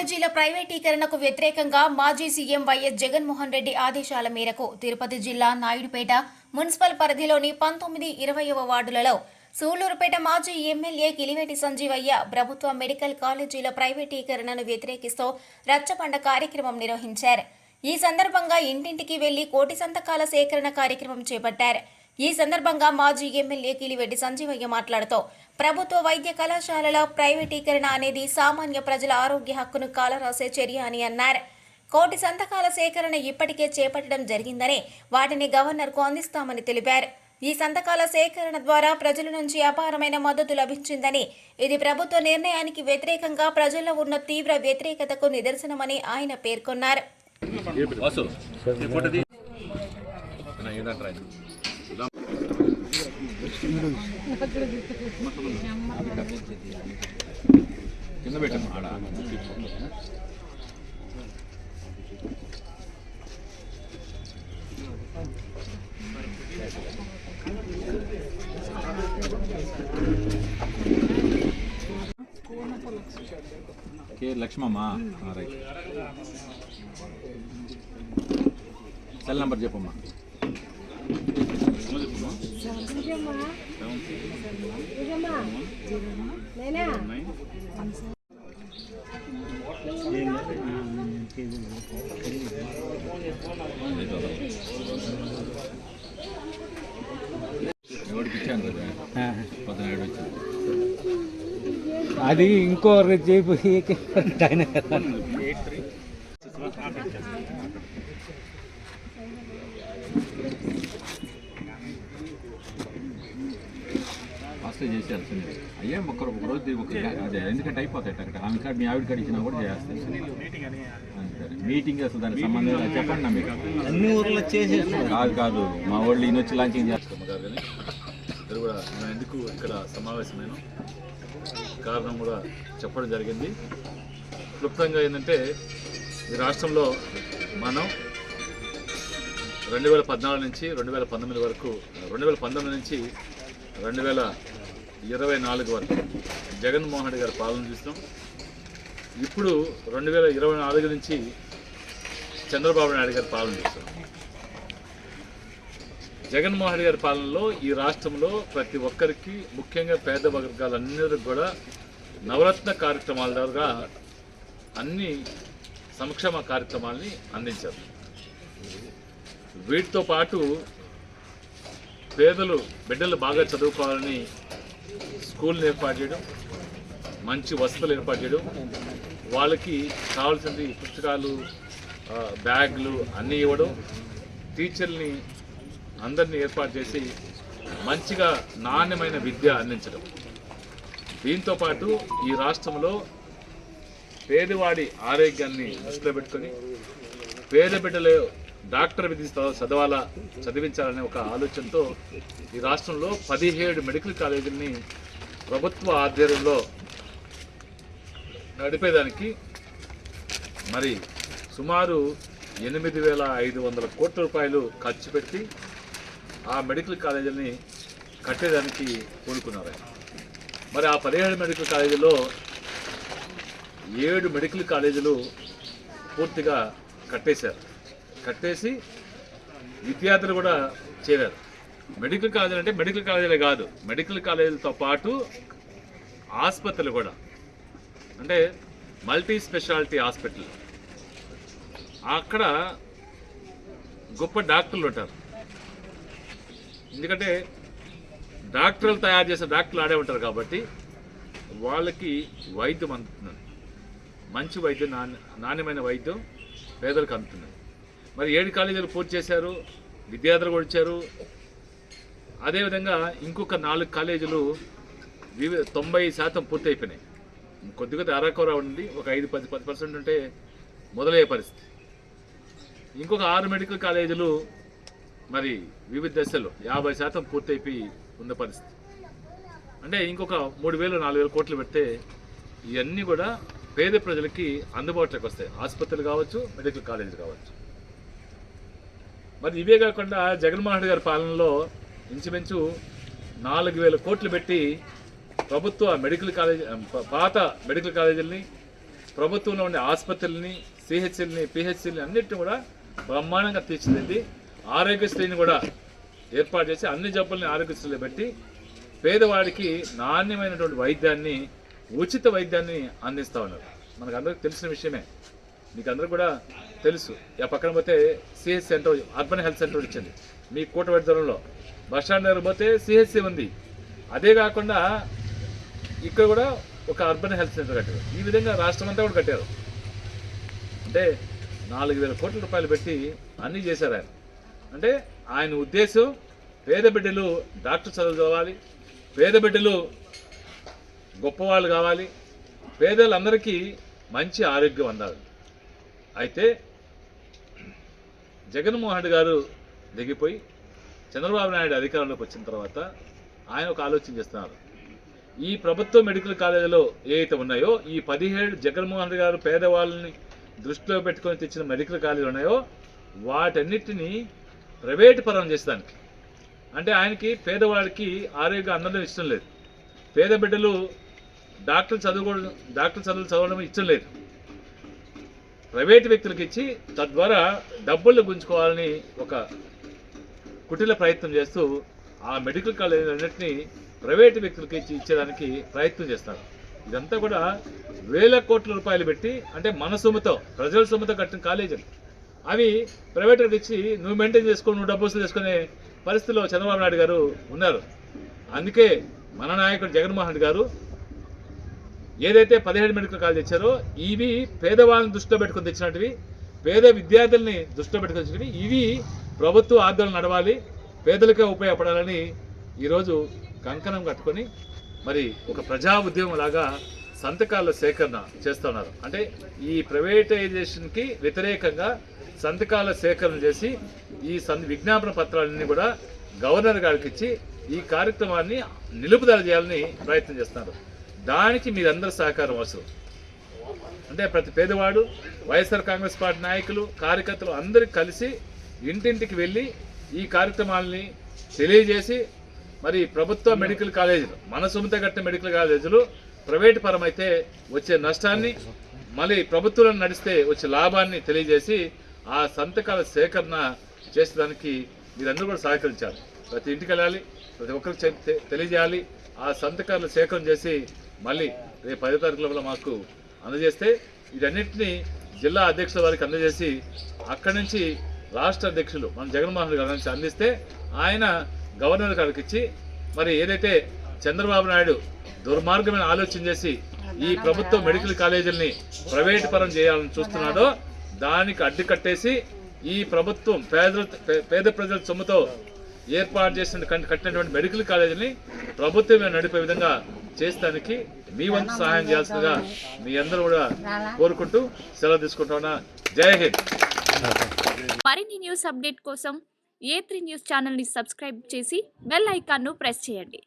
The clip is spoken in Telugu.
కాలేజీల ప్రైవేటీకరణకు వ్యతిరేకంగా మాజీ సీఎం వైఎస్ జగన్మోహన్ రెడ్డి ఆదేశాల మేరకు తిరుపతి జిల్లా నాయుడుపేట మున్సిపల్ పరిధిలోని పంతొమ్మిది ఇరవైవ వార్డులలో సూళ్ళూరుపేట మాజీ ఎమ్మెల్యే కిలివేటి సంజీవయ్య ప్రభుత్వ మెడికల్ కాలేజీల ప్రైవేటీకరణను వ్యతిరేకిస్తూ రచ్చబండ కార్యక్రమం నిర్వహించారు. ఈ సందర్భంగా ఇంటింటికి వెళ్ళి కోటి సంతకాల సేకరణ కార్యక్రమం చేపట్టారు. ఈ సందర్భంగా మాజీ ఎమ్మెల్యే కిలివెడ్డి సంజీవయ్య మాట్లాడుతూ ప్రభుత్వ వైద్య కళాశాలల ప్రైవేటీకరణ అనేది సామాన్య ప్రజల ఆరోగ్య హక్కును కాలరాసే చర్య అని అన్నారు. కోటి సంతకాల సేకరణ ఇప్పటికే చేపట్టడం జరిగిందని వాటిని గవర్నర్కు అందిస్తామని తెలిపారు. ఈ సంతకాల సేకరణ ద్వారా ప్రజల నుంచి అపారమైన మద్దతు లభించిందని ఇది ప్రభుత్వ నిర్ణయానికి వ్యతిరేకంగా ప్రజల్లో ఉన్న తీవ్ర వ్యతిరేకతకు నిదర్శనమని ఆయన పేర్కొన్నారు. వాసు ఈ ఫోటో తీ అన్న, ఏంటంటారా ఆయన? కింద పెట్టమ్మా ఆడ కే లక్ష్మమ్మ ఆ, రైట్ సెల్ నంబర్ చెప్పమ్మా ఎవరికి ఇచ్చాను కదా పొద్దున ఏడు వచ్చింది అది ఇంకో చేపు ఆయన ఫస్ట్ చేసేయాలి సునీల్ అయ్యే ఒక్కరు ఒక రోజు ఒక అదే ఎందుకంటే అయిపోతాయి అక్కడ. ఆమె కాడ మీ ఆవిడ కాడ ఇచ్చినా కూడా చేస్తాయి సరే మీటింగ్ అసలు దానికి సంబంధం. చెప్పండి నా మీకు. అన్ని ఊర్లో చేసేస్తున్నారు. కాదు కాదు. మా వాళ్ళు ఈయన వచ్చి లాంచింగ్ చేస్తాం గారు కానీ ఇద్దరు కూడా మేము ఎందుకు ఇక్కడ సమావేశమైన? కారణం కూడా చెప్పడం జరిగింది. క్లుప్తంగా ఏంటంటే ఈ రాష్ట్రంలో మనం రెండు వేల పద్నాలుగు నుంచి రెండు వేల పంతొమ్మిది వరకు రెండు వేల పంతొమ్మిది నుంచి రెండు వేల ఇరవై నాలుగు వరకు. జగన్మోహన్ రెడ్డి గారి పాలన చూస్తాం ఇప్పుడు రెండు వేల ఇరవై నాలుగు నుంచి చంద్రబాబు నాయుడు గారి పాలన చూస్తాం జగన్మోహన్ రెడ్డి గారి పాలనలో ఈ రాష్ట్రంలో ప్రతి ఒక్కరికి ముఖ్యంగా పేద వర్గాలందరికీ కూడా నవరత్న కార్యక్రమాల ద్వారా అన్ని సంక్షేమ కార్యక్రమాల్ని అందించారు. వీటితో పాటు పేదలు బిడ్డలు బాగా చదువుకోవాలని స్కూల్ని ఏర్పాటు చేయడం మంచి వసతులు ఏర్పాటు చేయడం వాళ్ళకి కావాల్సింది పుస్తకాలు బ్యాగ్లు బ్యాగులు అన్నీ ఇవ్వడం టీచర్ని అందరినీ ఏర్పాటు చేసి మంచిగా నాణ్యమైన విద్య అందించడం. దీంతో పాటు ఈ రాష్ట్రంలో పేదవాడి ఆరోగ్యాన్ని దృష్టిలో పెట్టుకొని పేద బిడ్డలు డాక్టర్ విధి చదవ- చదవాలా చదివించాలనే ఒక ఆలోచనతో ఈ రాష్ట్రంలో పదిహేడు మెడికల్ కాలేజీలని ప్రభుత్వ ఆధ్వర్యంలో నడిపేదానికి మరి సుమారు ఎనిమిది వేల ఐదు వందల కోట్ల రూపాయలు ఖర్చు పెట్టి ఆ మెడికల్ కాలేజీని కట్టేదానికి కోరుకున్నారు మరి ఆ పదిహేడు మెడికల్ కాలేజీలో ఏడు మెడికల్ కాలేజీలు పూర్తిగా కట్టేశారు. కట్టేసి విద్యార్థులు కూడా చేరారు. మెడికల్ కాలేజీలు అంటే మెడికల్ కాలేజీలే కాదు. మెడికల్ కాలేజీలతో పాటు ఆసుపత్రులు కూడా. అంటే మల్టీ స్పెషాలిటీ హాస్పిటల్. అక్కడ గొప్ప డాక్టర్లు ఉంటారు. ఎందుకంటే డాక్టర్లు తయారు చేసే డాక్టర్లు ఆడే ఉంటారు కాబట్టి వాళ్ళకి వైద్యం అందుతుంది. మంచి వైద్యం నాణ్య నాణ్యమైన వైద్యం పేదలకు అందుతుంది. మరి ఏడు కాలేజీలు పూర్తి చేశారు విద్యార్థులు కూడా ఇచ్చారు అదేవిధంగా ఇంకొక నాలుగు కాలేజీలు వివి తొంభై శాతం పూర్తి అయిపోయినాయి కొద్దిగా అరాకొర ఉండి ఒక ఐదు పది పది పర్సెంట్ ఉంటే మొదలయ్యే పరిస్థితి. ఇంకొక ఆరు మెడికల్ కాలేజీలు మరి వివిధ దశలు యాభై శాతం పూర్తయిపోయి ఉన్న పరిస్థితి. అంటే ఇంకొక మూడు వేలు నాలుగు వేల కోట్లు పెడితే ఇవన్నీ కూడా పేద ప్రజలకి అందుబాటులోకి వస్తాయి. ఆసుపత్రులు కావచ్చు మెడికల్ కాలేజీలు కావచ్చు. మరి ఇవే కాకుండా జగన్మోహన్ రెడ్డి గారి పాలనలో ఇంచుమించు నాలుగు వేల కోట్లు పెట్టి ప్రభుత్వ మెడికల్ కాలేజీ పాత మెడికల్ కాలేజీలని ప్రభుత్వంలో ఉండే ఆసుపత్రుల్ని సిహెచ్ఎల్ని పిహెచ్ఎల్ని అన్నిటిని కూడా బ్రహ్మాండంగా తీర్చిదిద్ది ఆరోగ్యశ్రీని కూడా ఏర్పాటు చేసి అన్ని జబ్బుల్ని ఆరోగ్యశ్రీలో పెట్టి పేదవాడికి నాణ్యమైనటువంటి వైద్యాన్ని ఉచిత వైద్యాన్ని అందిస్తూ ఉన్నారు. మనకు అందరికీ తెలిసిన విషయమే. మీకు అందరూ కూడా తెలుసు. ఆ పక్కన పోతే CH centre urban health centre వచ్చింది. మీ కూటవెడి దూరంలో. బస్ స్టాండ్ దగ్గర పోతే సిహెచ్సి ఉంది. అదే కాకుండా ఇక్కడ కూడా ఒక అర్బన్ హెల్త్ సెంటర్ కట్టారు. ఈ విధంగా రాష్ట్రం అంతా కూడా కట్టారు. అంటే నాలుగు వేల కోట్ల రూపాయలు పెట్టి అన్నీ చేశారు ఆయన. అంటే ఆయన ఉద్దేశం పేద బిడ్డలు డాక్టర్ చదువు చదవాలి పేద బిడ్డలు గొప్పవాళ్ళు కావాలి పేదలందరికీ మంచి ఆరోగ్యం అందాలి. అయితే జగన్మోహన్ రెడ్డి గారు దిగిపోయి చంద్రబాబు నాయుడు అధికారంలోకి వచ్చిన తర్వాత ఆయన ఒక ఆలోచన చేస్తున్నారు. ఈ ప్రభుత్వ మెడికల్ కాలేజీలో ఏవైతే ఉన్నాయో ఈ పదిహేడు జగన్మోహన్ రెడ్డి గారు పేదవాళ్ళని దృష్టిలో పెట్టుకొని తెచ్చిన మెడికల్ కాలేజీలు ఉన్నాయో వాటన్నిటిని ప్రైవేటు పరం చేసేదానికి. అంటే ఆయనకి పేదవాడికి ఆరోగ్యం అందడం ఇష్టం లేదు. పేద బిడ్డలు డాక్టర్ చదువుకోవడం డాక్టర్ చదువులు చదవడం ఇష్టం లేదు. ప్రైవేట్ వ్యక్తులకు ఇచ్చి తద్వారా డబ్బులు గుంజుకోవాలని ఒక కుటిల ప్రయత్నం చేస్తూ ఆ మెడికల్ కాలేజ్ అన్నింటినీ ప్రైవేట్ వ్యక్తులకి ఇచ్చి ఇచ్చేదానికి ప్రయత్నం చేస్తారు. ఇదంతా కూడా వేల కోట్ల రూపాయలు పెట్టి అంటే మన సొమ్ముతో ప్రజల సొమ్ముతో కట్టిన కాలేజీలు. అవి ప్రైవేట్కి ఇచ్చి నువ్వు మెయింటైన్ చేసుకొని నువ్వు డబ్బులు తీసుకునే చేసుకునే పరిస్థితిలో చంద్రబాబు నాయుడు గారు ఉన్నారు. అందుకే మన నాయకుడు జగన్మోహన్ రెడ్డి గారు ఏదైతే పదిహేడు మెడికల్ కాలేజ్ ఇచ్చారో ఇవి పేదవాళ్ళని దృష్టిలో పెట్టుకొని తెచ్చినటువంటివి పేద విద్యార్థుల్ని దృష్టిలో పెట్టుకొని తెచ్చినవి. ఇవి ప్రభుత్వ ఆధ్వర్యంలో నడవాలి పేదలకే ఉపయోగపడాలని ఈరోజు కంకణం కట్టుకొని మరి ఒక ప్రజా ఉద్యమం లాగా సంతకాల సేకరణ చేస్తున్నారు అంటే ఈ ప్రైవేటైజేషన్కి వ్యతిరేకంగా సంతకాల సేకరణ చేసి ఈ సం విజ్ఞాపన పత్రాలన్నీ కూడా గవర్నర్ గారికి ఇచ్చి ఈ కార్యక్రమాన్ని నిలుపుదల చేయాలని ప్రయత్నం చేస్తున్నారు. దానికి మీరందరూ సహకారం అవసరం. అంటే ప్రతి పేదవాడు వైఎస్ఆర్ కాంగ్రెస్ పార్టీ నాయకులు కార్యకర్తలు అందరూ కలిసి ఇంటింటికి వెళ్ళి ఈ కార్యక్రమాలని తెలియజేసి మరి ప్రభుత్వ మెడికల్ కాలేజీలు మన సొంత కట్టిన మెడికల్ కాలేజీలు ప్రైవేట్ పరమైతే వచ్చే నష్టాన్ని మళ్ళీ ప్రభుత్వం నడిస్తే వచ్చే లాభాన్ని తెలియజేసి ఆ సంతకాల సేకరణ చేసేదానికి మీరందరూ కూడా సహకరించాలి. ప్రతి ఇంటికి వెళ్ళాలి ప్రతి ఒక్కరికి తె- తెలియజేయాలి. ఆ సంతకాలు సేకరణ చేసి మళ్ళీ రేపు పదో తారీఖు లోపల మాకు అందజేస్తే వీటన్నిటిని జిల్లా అధ్యక్షుల వారికి అందజేసి అక్కడి నుంచి రాష్ట్ర అధ్యక్షులు మన జగన్మోహన్ రెడ్డి గారి నుంచి అందిస్తే ఆయన గవర్నర్ గారికి ఇచ్చి మరి ఏదైతే చంద్రబాబు నాయుడు దుర్మార్గమైన ఆలోచన చేసి ఈ ప్రభుత్వ మెడికల్ కాలేజీలని ప్రైవేట్ పరం చేయాలని చూస్తున్నాడో దానికి అడ్డు కట్టేసి ఈ ప్రభుత్వం పేద పేద ప్రజల సొమ్ముతో ఏర్పాటు చేసిన కట్టినటువంటి మెడికల్ కాలేజీని ప్రభుత్వమే నడిపే విధంగా చేస్తానికి మీ వంతు సహాయం చేయాల్సిందిగా మీ అందరూ కూడా కోరుకుంటూ సెలవు తీసుకుంటున్నా జై హింద్. మరిన్ని న్యూస్ అప్డేట్ కోసం ఏ త్రీ న్యూస్ ఛానల్ని సబ్స్క్రైబ్ చేసి బెల్ ఐకాన్ను ప్రెస్ చేయండి.